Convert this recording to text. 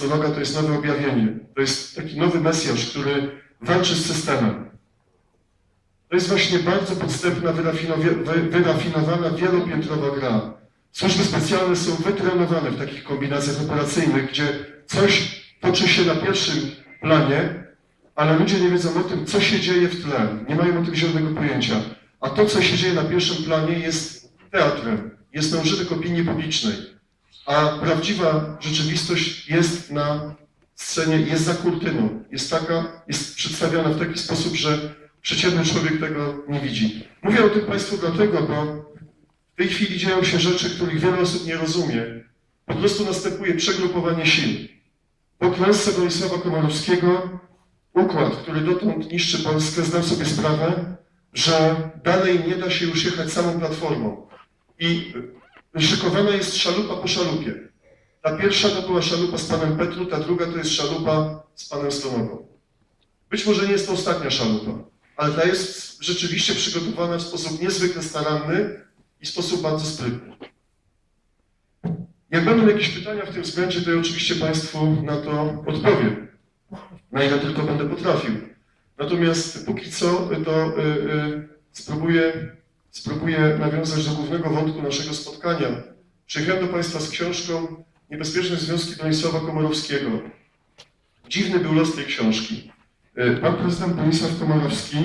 stonoga to jest nowe objawienie. To jest taki nowy Mesjasz, który walczy z systemem. To jest właśnie bardzo podstępna, wyrafinowana, wielopiętrowa gra. Służby specjalne są wytrenowane w takich kombinacjach operacyjnych, gdzie coś toczy się na pierwszym planie, ale ludzie nie wiedzą o tym, co się dzieje w tle. Nie mają o tym zielonego pojęcia. A to, co się dzieje na pierwszym planie, jest teatrem, jest na użytek opinii publicznej. A prawdziwa rzeczywistość jest na scenie, jest za kurtyną. Jest taka, jest przedstawiona w taki sposób, że przeciętny człowiek tego nie widzi. Mówię o tym Państwu dlatego, bo w tej chwili dzieją się rzeczy, których wiele osób nie rozumie. Po prostu następuje przegrupowanie sił. Po klęsce Bolesława Komorowskiego układ, który dotąd niszczy Polskę, zdał sobie sprawę, że dalej nie da się już jechać samą platformą. I szykowana jest szalupa po szalupie. Ta pierwsza to była szalupa z panem Petru, ta druga to jest szalupa z panem Stonogą. Być może nie jest to ostatnia szalupa, ale ta jest rzeczywiście przygotowana w sposób niezwykle staranny i w sposób bardzo sprytny. Jak będą jakieś pytania w tym względzie, to ja oczywiście Państwu na to odpowiem, na ile tylko będę potrafił. Natomiast póki co to y, y, spróbuję, spróbuję nawiązać do głównego wątku naszego spotkania. Przyjechałem do Państwa z książką Niebezpieczne Związki Bronisława Komorowskiego. Dziwny był los tej książki. Pan prezydent Bronisław Komorowski